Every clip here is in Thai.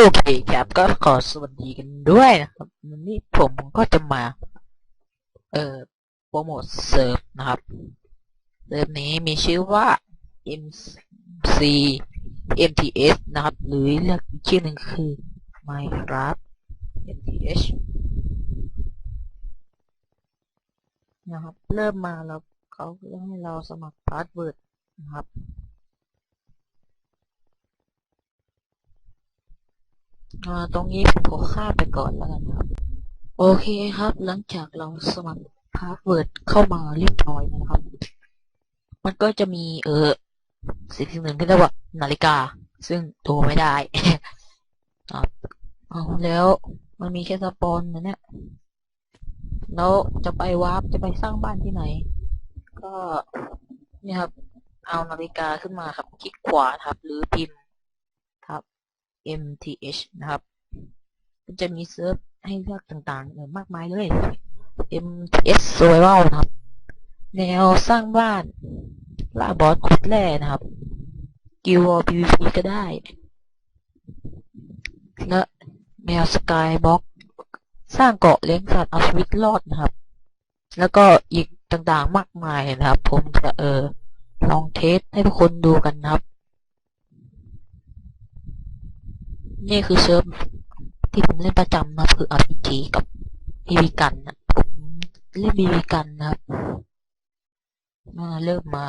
โอเคครับก็ขอสวัสดีกันด้วยนะครับวันนี้ผมก็จะมา เอ่อโปรโมทเซิร์ฟนะครับเซิร์ฟนี้มีชื่อว่า MC MTS นะครับ หรือเรียกอีกชื่อหนึ่งคือ Minecraft MTH นะครับ เริ่มมาแล้วเขาให้เราสมัครพาสเวิร์ดนะครับ อ่า ตรงนี้ผมขอข้าไปก่อนแล้วกันครับ โอเคครับ หลังจากเราสมัครพาสเวิร์ดเข้ามาเรียบร้อยนะครับ มันก็จะมีเออสิ่งหนึ่งที่เรียกว่านาฬิกา ซึ่งโทรไม่ได้ครับเอาแล้วมันมีแค่สปอนนะเนี่ยแล้วจะไปวาร์ปจะไปสร้างบ้านที่ไหน ก็นี่ครับ เอานาฬิกาขึ้นมาครับ คลิกขวาครับ หรือพิมพ์ MTH นะครับ จะมีเซิร์ฟให้เลือกต่างๆเออมากมายเลย MTS Survival นะครับ แนวสร้างบ้านล่าบอสขุดแร่นะครับ กิวอ PVP ก็ได้ และแนวสกายบ็อกสร้างเกาะเลี้ยงสัตว์เอาชีวิตรอดนะครับ แล้วก็อีกต่างๆมากมายนะครับ ผมจะเออลองเทสให้ทุกคนดูกันนะครับ นี่คือเซิร์ฟที่ผมเล่นประจำนะครับคือ RPG กับ BB กันนะผมเล่น BB กันนะครับมาเริ่มมา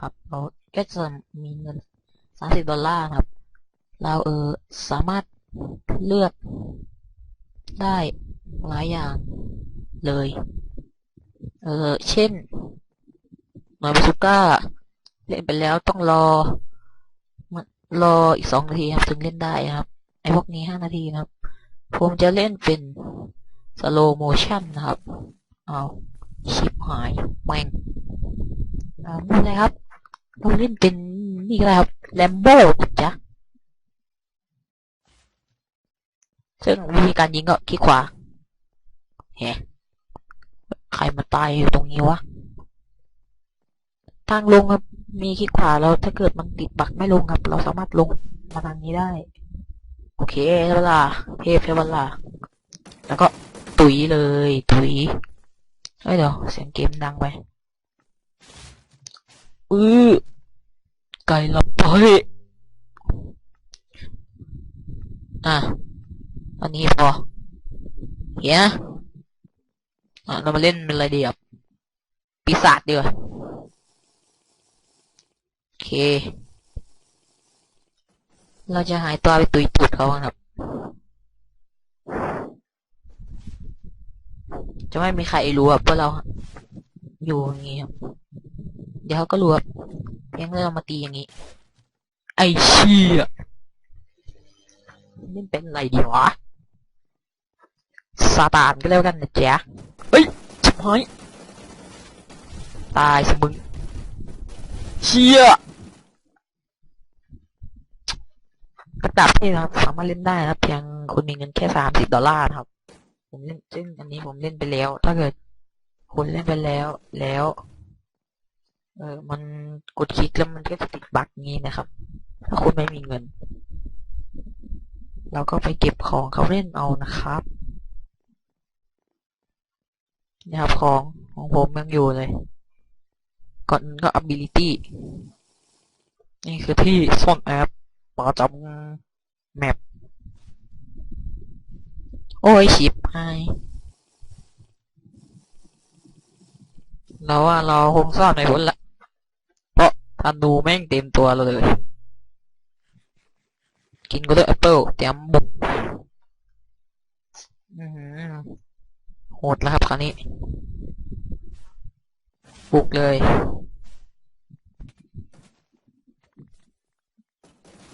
ครับเราก็จะมีเงิน30ดอลลาร์ครับ เราเออสามารถเลือกได้หลายอย่างเลย เออเช่นหน่วยบาซูก้าเล่นไปแล้วต้องรอรออีกสองนาทีครับ ถึงเล่นได้ครับ ไอพวกนี้ห้านาทีนะครับ ผมจะเล่นเป็นสโลโมชั่นนะครับ เอาชิปหายแม่งอ่าไม่เป็นไรครับ เราเล่นเป็นนี่ก็ได้ครับแลมโบ้จ๊ะซึ่งวิธีการยิงก็คลิกขวาแหมใครมาตายอยู่ตรงนี้วะทางลงครับมีคลิกขวาแล้วถ้าเกิดมันติดบักไม่ลงครับ เราสามารถลงมาทางนี้ได้ โอเคเวลาเทพเวลาแล้วก็ตุยเลย ตุยเฮ้ยเดี๋ยวเสียงเกมดังไปอือไก่ลับไปอะอันนี้พอเฮียอะเรามาเล่นเป็นอะไรดีอะปีศาจดีกว่าโอเค เราจะหายตัวไปตุยตูดเขาครับ จะไม่มีใครรู้ว่าพวกเราอยู่อย่างงี้ครับ เดี๋ยวเขาก็รู้ครับเพียงแต่เรามาตีอย่างนี้ ไอ้เชี่ยนี่เป็นอะไรดีวะซาตานก็แล้วกันนะแจ๊ะเฮ้ยชิบหายตายสมึงเชี่ย กระดับที่เราสามารถเล่นได้นะครับเพียงคุณมีเงินแค่สามสิบดอลลาร์ครับ ผมเล่นซึ่งอันนี้ผมเล่นไปแล้ว ถ้าเกิดคุณเล่นไปแล้วแล้ว เออมันกดคลิกแล้วมันก็จะติดบั๊กงี้นะครับ ถ้าคุณไม่มีเงิน เราก็ไปเก็บของเขาเล่นเอานะครับนี่ครับของของผมยังอยู่เลย ก่อนก็ ability นี่คือที่ซ่อนแอปประจำ แมปโอ้ยชิบหายเราว่าเราคงซ่อนในพ้นละ เพราะธนูแม่งเต็มตัวเราเลย กินก็ด้วยแอปเปิลเตรียมบุกอื้อหือโหดแล้วครับคราวนี้บุกเลย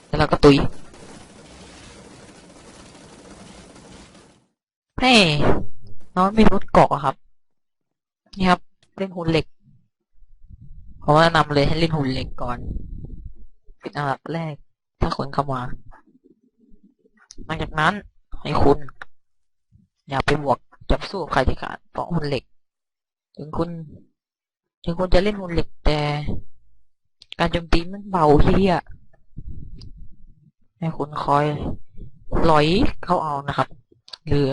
แล้วเราก็ตุย เฮ้น้องไมีรถเกาะครับ นี่ครับ เล่นหุ่นเหล็กผมแนะนำเลยให้เล่นหุ่นเหล็กก่อนเป็นอันดับแรก ถ้าคนเข้ามาหลังจากนั้นให้คุณ อย่าไปบวกจับสู้ใครที่ขาดเพราะหุ่นเหล็ก ถึงคุณถึงคุณจะเล่นหุ่นเหล็กแต่การโจมตีมันเบาเฮียให้คุณคอยลอยเข้าเอานะครับ หรือ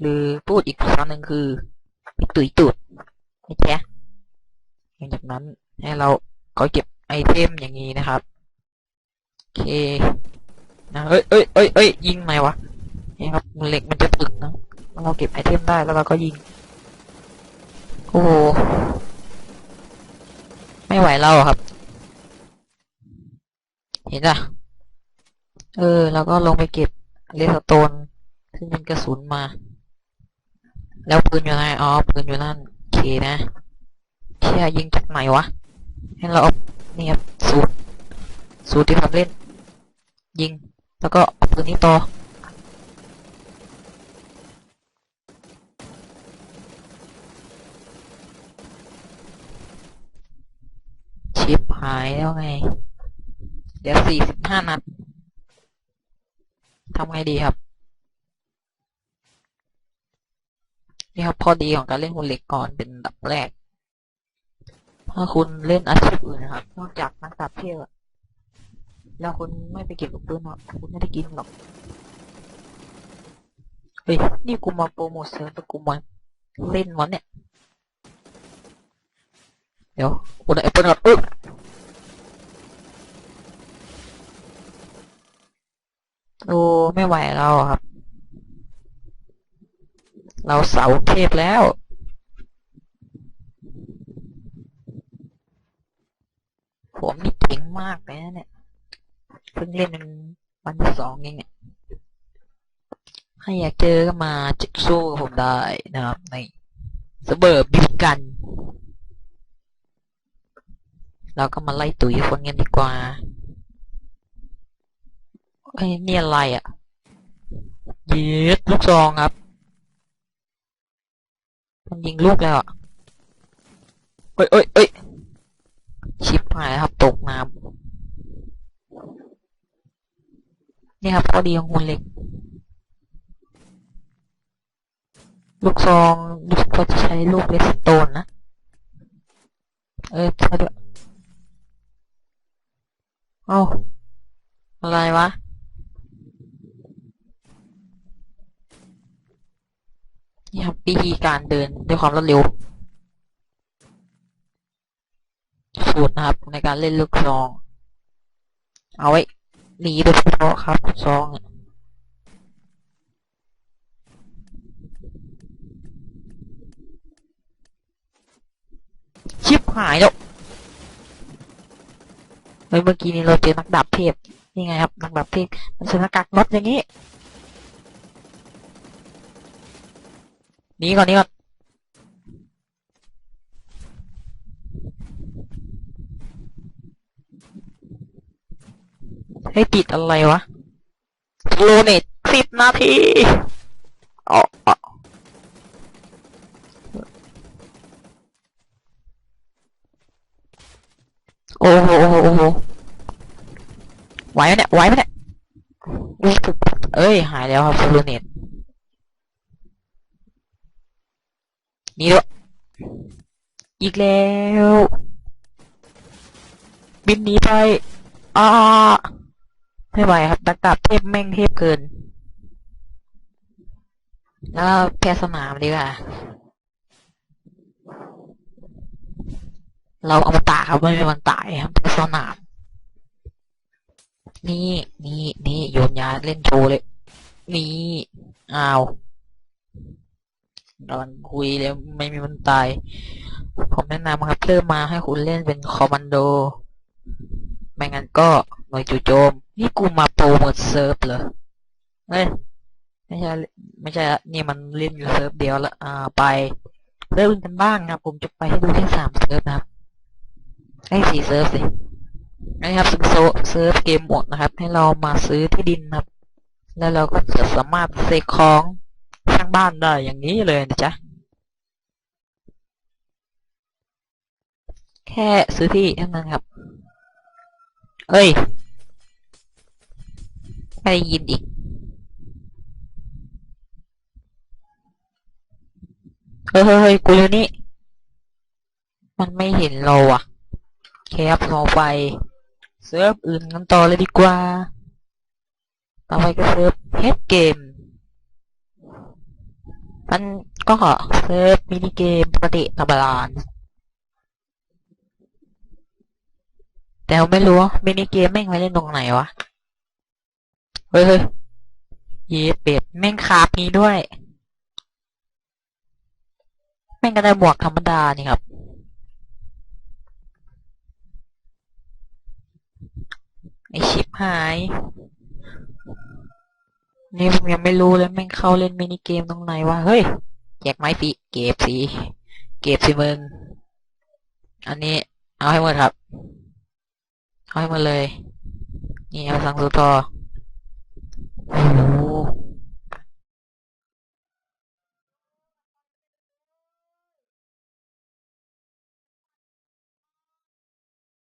หรือพูดอีกภาษาหนึ่งคือตุยตุดไม่ใช่หลังจากนั้นให้เราก็เก็บไอเทมอย่างนี้นะครับโอเคนะเอ้ยเอ้ยเอ้ยเอ้ยยิงไหมวะนี่ครับเหล็กมันจะตึกนะเราเก็บไอเทมได้แล้วเราก็ยิง โอ้โหไม่ไหวแล้วอะครับ เห็นอะ เออ แล้วก็ลงไปเก็บเลสโตนซึ่งเป็นกระสุนมา แล้วปืนอยู่ไหนอ๋อปืนอยู่นั่นโอเคนะเชี่ยยิงจากไหนวะให้เราเอานี่ครับสูตรสูตรที่ผมเล่น ยิง แล้วก็เอาปืนนี้ต่อชิปหายแล้วไง เดี๋ยวสี่สิบห้านัดทำไงดีครับ นี่ ครับพอดีของการเล่นหุ่นเหล็กก่อนเป็นดับแรก ถ้าคุณเล่นอาชีพอื่นนะครับ นอกจากนักดาบเทพอแล้วคุณไม่ไปเก็บลูกปืนหรอกคุณไม่ได้กินหรอกเฮ้ยนี่กูมาโปรโมทเซิร์ฟแต่กูมาเล่นวันเนี่ย เดี๋ยวกูได้แอปเปิลก่อนอึ๊บโอ้ไม่ไหวแล้วครับ เราเสาเทพแล้ว ผมนี่เก่งมากเลยนะเนี่ย เพิ่งเล่นเป็นวันที่สองเองเนี่ยถ้าอยากเจอก็มาจิกสู้กับผมได้นะครับในสเบอร์บิวกัน เราก็มาไล่ตุ๋ยคนกันดีกว่าไอ้ยนี่อะไรอะ เย็ดลูกซองครับ มันยิงลูกแล้วอะเอ้ยเอ้ยเอ้ยชิปหายแล้วครับตกน้ำนี่ครับข้อดีของหุ่นเหล็ก ลูกซองลูกเขาจะใช้ลูกเลสโตนนะ เออใช่ด้วยเอ้าอะไรวะ นี่ครับวิธีการเดินด้วยความรวดเร็วสูตรนะครับ ในการเล่นลูกซอง เอาไว้หนีโดยเฉพาะครับลูกซองชิบหายแล้วเมื่อกี้นี้เราเจอนักดาบเทพนี่ไงครับ นักดาบเทพมันใส่หน้ากากน็อตอย่างนี้ นีก่อนหนี้ก่อนให้ติดอะไรวะโลเน็ตสิบนาทีอ๋ออ๋อโอ้โหโอ้โหโอ้โหไหวไหมเนี่ยไหวไหมเนี่ยรู้สึกเอ้ย หายแล้วครับโลเน็ต นี่ด้วยอีกแล้วบินหนีไปอ่าไม่ไหวครับดักดาบเทพแม่งเทพเกิน แล้วแพ้สนามดีกว่าเราเอามาตาครับไม่มีวันตายครับแพ้สนาม นี่นี่นี่โยนยาเล่นโชว์เลย นี่อ้าว กำลังคุยแล้วไม่มีวันตาย ผมแนะนำครับเริ่มมาให้คุณเล่นเป็นคอมมานโด ไม่งั้นก็หน่วยจู่โจม นี่กูมาโปรโมทเซิร์ฟเหรอเฮ้ยไม่ใช่ไม่ใช่ละนี่มันเล่นอยู่เซิร์ฟเดียวละอ่าไปเริ่มกันบ้างครับ ผมจะไปให้ดูแค่สามเซิร์ฟนะครับไอ้สี่เซิร์ฟสินะครับซึ่งโซเซิร์ฟเกมหมดนะครับ ให้เรามาซื้อที่ดินนะครับ แล้วเราก็จะสามารถเซกของางบ้านได้อย่างนี้เลยนะจ๊ะ แค่ซื้อที่เท่านั้นครับ เอ้ย ไม่ได้ยินอีก เฮ้ยเฮ้ยกูอยู่นี่ มันไม่เห็นเราอะแคปเรไปเซิร์ฟอื่นกันต่อเลยดีกว่า ต่อไปก็เซิร์ฟเฮดเกม มันก็เซิร์ฟมินิเกมปกติธรรมดาแต่ไม่รู้ว่ามินิเกมแม่งไว้เล่นตรงไหนวะ เฮ้ยเฮ้ยเป็ดแม่งคาบนี้ด้วย แม่งก็ได้หมวกธรรมดานี่ครับ ไอชิปหาย นี่ผมยังไม่รู้เลยแม่งเข้าเล่นมินิเกมตรงไหนวะเฮ้ยแจกไม้ฟีเก็บสิเก็บสิมึงอันนี้ เอาให้หมดครับ เอาให้หมดเลย นี่เอาสังสุทอโอ้